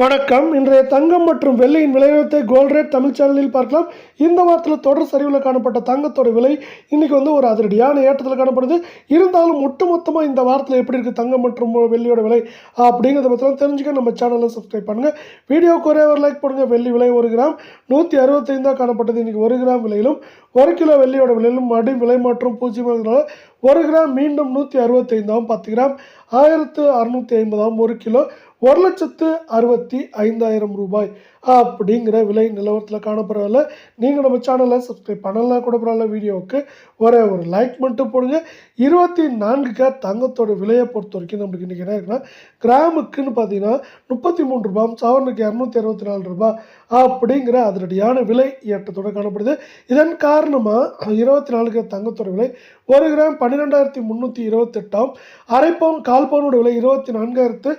வணக்கம். இன்றைய தங்கம் மற்றும் வெள்ளியின் விலைநிறுவனத்தை கோல்ட் ரேட் தமிழ் சேனலில் பார்க்கலாம். இந்த வாரத்தில் தொடர் சரிவில் காணப்பட்ட தங்கத்தோட விலை இன்றைக்கி வந்து ஒரு அதிரடியான ஏற்றத்தில் காணப்படுது. இருந்தாலும் ஒட்டுமொத்தமாக இந்த வாரத்தில் எப்படி இருக்குது தங்கம் மற்றும் வெள்ளியோட விலை அப்படிங்கிறத பற்றிலாம் தெரிஞ்சுக்க நம்ம சேனலை சப்ஸ்கிரைப் பண்ணுங்கள் வீடியோ ஒரே ஒரு லைக் போடுங்க. வெள்ளி விலை ஒரு கிராம். நூற்றி அறுபத்தைந்தாக காணப்பட்டது. இன்றைக்கி ஒரு கிராம் விலையிலும் ஒரு கிலோ வெள்ளியோட விலையிலும் மறுபடி விலை மாற்றம் பூஜ்ஜியமாக ஒரு கிராம் மீண்டும் நூற்றி அறுபத்தைந்தாம் பத்து கிராம். ஆயிரத்து அறுநூற்றி ஐம்பதாம் ஒரு கிலோ. ஒரு லட்சத்து அறுபத்தி ஐந்தாயிரம் ரூபாய் அப்படிங்கிற விலை நிலவரத்தில் காணப்படுறதில்ல நீங்கள் நம்ம சேனலை சப்ஸ்கிரைப் பண்ணலாம் கூட பரவாயில்ல வீடியோவுக்கு ஒரே ஒரு லைக் மட்டும் போடுங்க. இருபத்தி நான்குக்கு தங்கத்தோட விலையை பொறுத்த வரைக்கும் நம்மளுக்கு இன்றைக்கி என்ன இருக்குன்னா கிராமுக்குன்னு பார்த்தீங்கன்னா முப்பத்தி மூணு ரூபாய் சவரனுக்கு இரநூத்தி அறுபத்தி நாலு ரூபாய் அப்படிங்கிற அதிரடியான விலை ஏற்றத்தோடு காணப்படுது. இதன் காரணமாக இருபத்தி நாலுக்கு தங்கத்தோட விலை ஒரு கிராம் பன்னிரெண்டாயிரத்தி முந்நூற்றி இருபத்தெட்டாம் அரை பவுன் கால் பவுனோட விலை இருபத்தி நான்காயிரத்து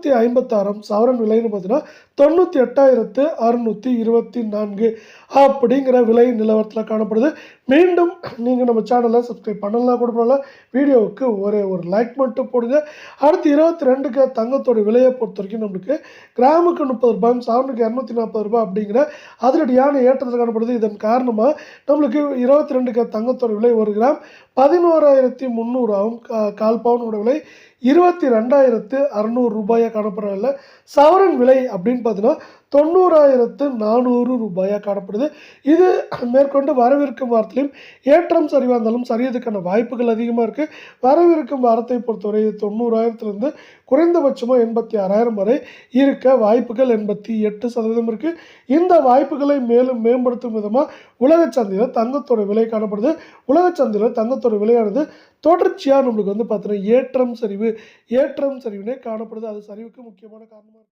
அறுநூற்றி ஐம்பத்தாறாம் சவரன் விலைன்னு பார்த்தீங்கன்னா தொண்ணூற்றி எட்டாயிரத்து அறுநூற்றி இருபத்தி நான்கு அப்படிங்கிற விலை நிலவரத்தில் காணப்படுது. மீண்டும் நீங்கள் நம்ம சேனலை சப்ஸ்கிரைப் பண்ணலாம் கூட வீடியோவுக்கு ஒரே ஒரு லைக் மட்டும் போடுங்க. அடுத்து இருபத்தி ரெண்டுக்கு தங்கத்தோட விலையை பொறுத்த வரைக்கும் நம்மளுக்கு கிராமுக்கு முப்பது ரூபாய் சவரனுக்கு இரநூத்தி நாற்பது ரூபாய் அப்படிங்கிற அதிரடியான ஏற்றத்தில் காணப்படுது. இதன் காரணமாக நம்மளுக்கு இருபத்தி ரெண்டுக்கு தங்கத்தோட விலை ஒரு கிராம் பதினோராயிரத்தி முந்நூறாவும் கா- கால் பவுனோட விலை இருபத்தி ரெண்டாயிரத்து அறநூறு ரூபாயை காணப்படவில்ல சவரன் விலை அப்படின்னு பார்த்தீங்கன்னா தொண்ணூறாயிரத்து நானூறு ரூபாயாக காணப்படுது. இது மேற்கொண்டு வரவிருக்கும் வாரத்திலையும் ஏற்றம் சரிவாக இருந்தாலும் சரியதுக்கான வாய்ப்புகள் அதிகமாக இருக்குது வரவிருக்கும் வாரத்தை பொறுத்தவரை தொண்ணூறாயிரத்துலேருந்து குறைந்தபட்சமாக எண்பத்தி ஆறாயிரம் வரை இருக்க வாய்ப்புகள் எண்பத்தி எட்டு சதவீதம் இருக்குது இந்த வாய்ப்புகளை மேலும் மேம்படுத்தும் விதமாக உலக சந்தையில் தங்கத்தோட விலை காணப்படுது. உலக சந்தையில் தங்கத்தோட விலையானது தொடர்ச்சியாக நம்மளுக்கு வந்து பார்த்தீங்கன்னா ஏற்றம் சரிவு ஏற்றம் சரிவுனே காணப்படுது. அது சரிவுக்கு முக்கியமான காரணமாக